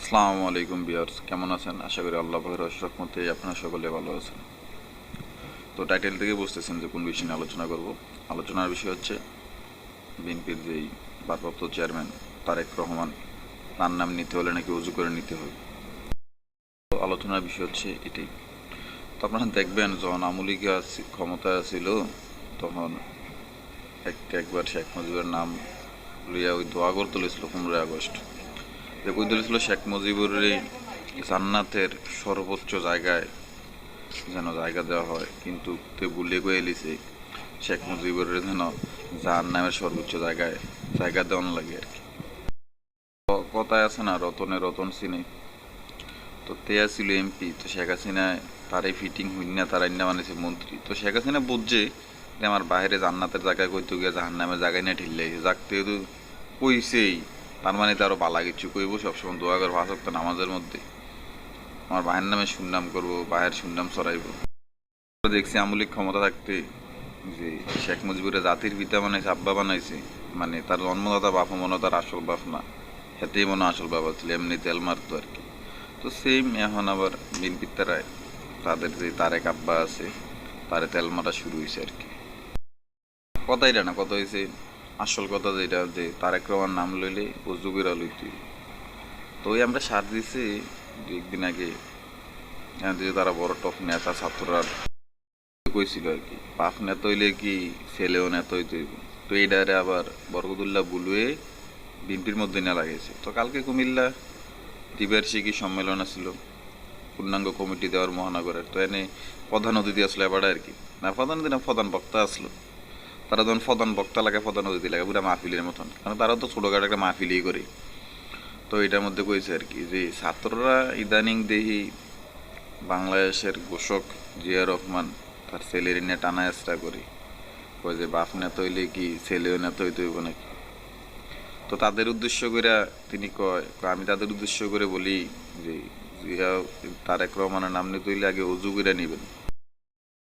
আসসালামু আলাইকুম বিয়ার্স কেমন আছেন? আশা করি আল্লাহ ভাইয়ের রহমতে আপনারা সকলে ভালো আছেন। তো টাইটেল থেকে বুঝতেছেন যে কোন বিষয় নিয়ে আলোচনা করব। আলোচনার বিষয় হচ্ছে বিএনপির যেই ভারপ্রাপ্ত চেয়ারম্যান তারেক রহমান, তার নাম নিতে হলে নাকি উজু করে নিতে হবে। তো আলোচনার বিষয় হচ্ছে এটাই। তো আপনারা দেখবেন, যখন আমলিকা ক্ষমতায় ছিল তখন এক একবার শেখ মুজিবের নাম লইয়া ওই দোয়া করতে তুলেছিল পনেরোই আগস্ট। যে তুলেছিল শেখ মুজিবুর জান্নাতের সর্বোচ্চ জায়গায় যেন জায়গা দেওয়া হয়, কিন্তু তে ভুলিয়ে গিয়ে এলিছে। শেখ মুজিবুর যেন যার নামের সর্বোচ্চ জায়গায় জায়গা দেওয়ান লাগে আর কি। কথায় আছে না, রতনে রতন সিনে। তো তেয়া ছিল এমপি, তো শেখ হাসিনায় তারাই ফিটিং হইন না, তারাই না বানিয়েছে মন্ত্রী। তো শেখ হাসিনা বুঝছে যে আমার বাইরে জান্নাতের জায়গায় কইতে গিয়ে জাহান নামের জায়গায় না ঢিল্লাই যাকতে তো কইছেই। তার মানে তো আরও বালা কিছু কইব, সবসময় দোয়া করে ভাষক তো নামাজের মধ্যে। আমার ভাইয়ের নামে সুনাম করব, ভাইয়ের সুনাম ছড়াইব দেখছি আমলিক ক্ষমতা থাকতে যে শেখ মুজিবুরের জাতির পিতা বানাইছে আব্বা বানাইছে মানে তার জন্মদাতা বাপ মনে তার আসল বাপ না। হেতেই মনে আসল বাবা ছিল এমনি তেল মারতো আর কি। তো সেম এখন আবার বিনপির তারায় তাদের যে তারেক আব্বা আছে, তারে তেল মারা শুরু হয়েছে আর কি। কথা এটা না, কথা হয়েছে আসল কথা যেটা, যে তারেক রহমান নাম লইলে অজুবিরা লইতে তো ওই আমরা সার দিছি দু একদিন আগে এখান থেকে তারা বড় টপ নেতা ছাত্ররা কইছিল আর কি পাপ নেতা হইলে কি ছেলেও নেতা হইতে তো এইটারে আবার বরকতুল্লাহ বুলুয়ে বিনপির মধ্যে না লাগিয়েছে তো কালকে কুমিল্লা দ্বিবার্ষিকী সম্মেলন আছিল, পূর্ণাঙ্গ কমিটি দেওয়ার মহানগরের, তো এনে প্রধান অতিথি আসলো এবার আর কি। না, প্রধান অতিথি না, প্রধান বক্তা আসলো। তারা যখন প্রধান বক্তা লাগে প্রধান অতিথি লাগে পুরো মাহফিলের মতন। কারণ তারাও তো ছোটোখাটো একটা মাহফিলই করে। তো এটার মধ্যে কইছে আর কি যে ছাত্ররা ইদানিং দেহি বাংলাদেশের ঘোষক জিয়া রহমান তার ছেলের নিয়ে টানা চেষ্টা করি। কয় যে বাপ নেতা হইলে কি ছেলেও নেতা হইতে হইব নাকি? তো তাদের উদ্দেশ্য করে তিনি কয় কয়, আমি তাদের উদ্দেশ্য করে বলি যে জিয়া তারেক রহমানের নাম নিতে হইলে আগে অজু করে নিবেন।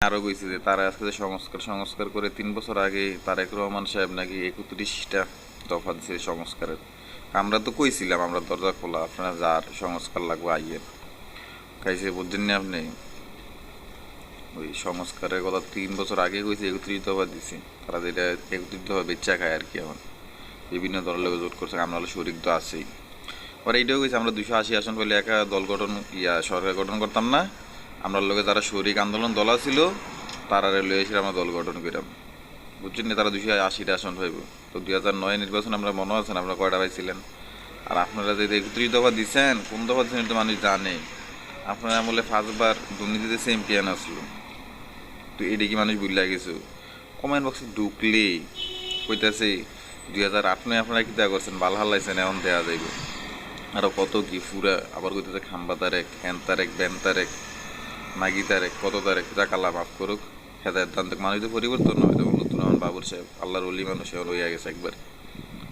আরও কইছে যে তারা আজকে সংস্কার সংস্কার করে তিন বছর আগে তারেক রহমান সাহেব নাকি একত্রিশটা দফা দিছে সংস্কারের। আমরা তো কইছিলাম, আমরা দরজা খোলা, আপনারা যার সংস্কার লাগবে আইয়েন খাইছে বুঝছেন না আপনি? ওই সংস্কারের কথা তিন বছর আগে কইছে, একত্রিশ দফা দিছে। তারা যেটা একত্রিশ দফা বেচা খায় আর কি এখন। বিভিন্ন দলের লোক জোট করছে, আমরা হলো শরিক তো আছেই। পরে এইটাও কইছে, আমরা দুশো আশি আসন পেলে একা দল গঠন, ইয়া সরকার গঠন করতাম না। আমরা লোকে যারা শরিক আন্দোলন দল ছিল তারা লয়ে এসে আমরা দল গঠন করিলাম বুঝছেন তারা দুশো আশিটা আসন পাইব। তো দুই হাজার নয় নির্বাচন আমরা মনে আছেন আপনারা কয়টা পাইছিলেন? আর আপনারা যে একত্রিশ দফা দিচ্ছেন কোন দফা দিচ্ছেন তো মানুষ জানে। আপনারা আমলে পাঁচবার দুর্নীতিতে চ্যাম্পিয়ন আসলো। তো এটা কি মানুষ বুঝলা গেছো? কমেন্ট বক্সে ঢুকলেই কইতাছে, দুই হাজার আট নয় আপনারা কি করছেন? বাল হাল্লাইছেন এখন দেওয়া যাইব। আরও কত কি ফুরা আবার কইতেছে খাম্বা তারেক হ্যান তারেক ব্যান তারেক। মাগি তারেক কত তারেক যাক আল্লাহ মাফ করুক। হেদায়ত দান থেকে মানুষ পরিবর্তন হয় তো নতুন আমার বাবুর সাহেব আল্লাহর অলি মানুষ এখন হইয়া গেছে একবার।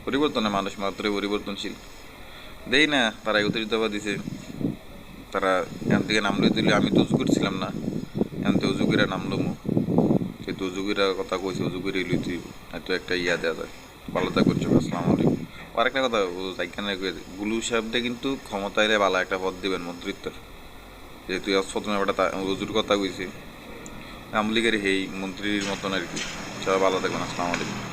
পরিবর্তনে মানুষ মাত্রই পরিবর্তনশীল। দেই না, তারা দফা দিছে। তারা এখান থেকে নামলে দিলে আমি তো উজু করছিলাম না। এখান থেকে উজুগিরা নামলো মু সেই তো উজুগিরা কথা কইছে উজুগিরি লইতে হয়তো একটা ইয়া দেওয়া যায়। ভালো থাকবেন চোখ আসসালামু আলাইকুম। আর একটা কথা এখানে গুলু সাহেবটা কিন্তু ক্ষমতায় এলে ভালো একটা পদ দিবেন, মন্ত্রিত্বের। যেহেতু প্রথমে একটা রজুর কথা কইছে। আমলিগের হেই মন্ত্রীর মতন আর কি। সবাই ভালো থাকবেন, আসসালামু আলাইকুম।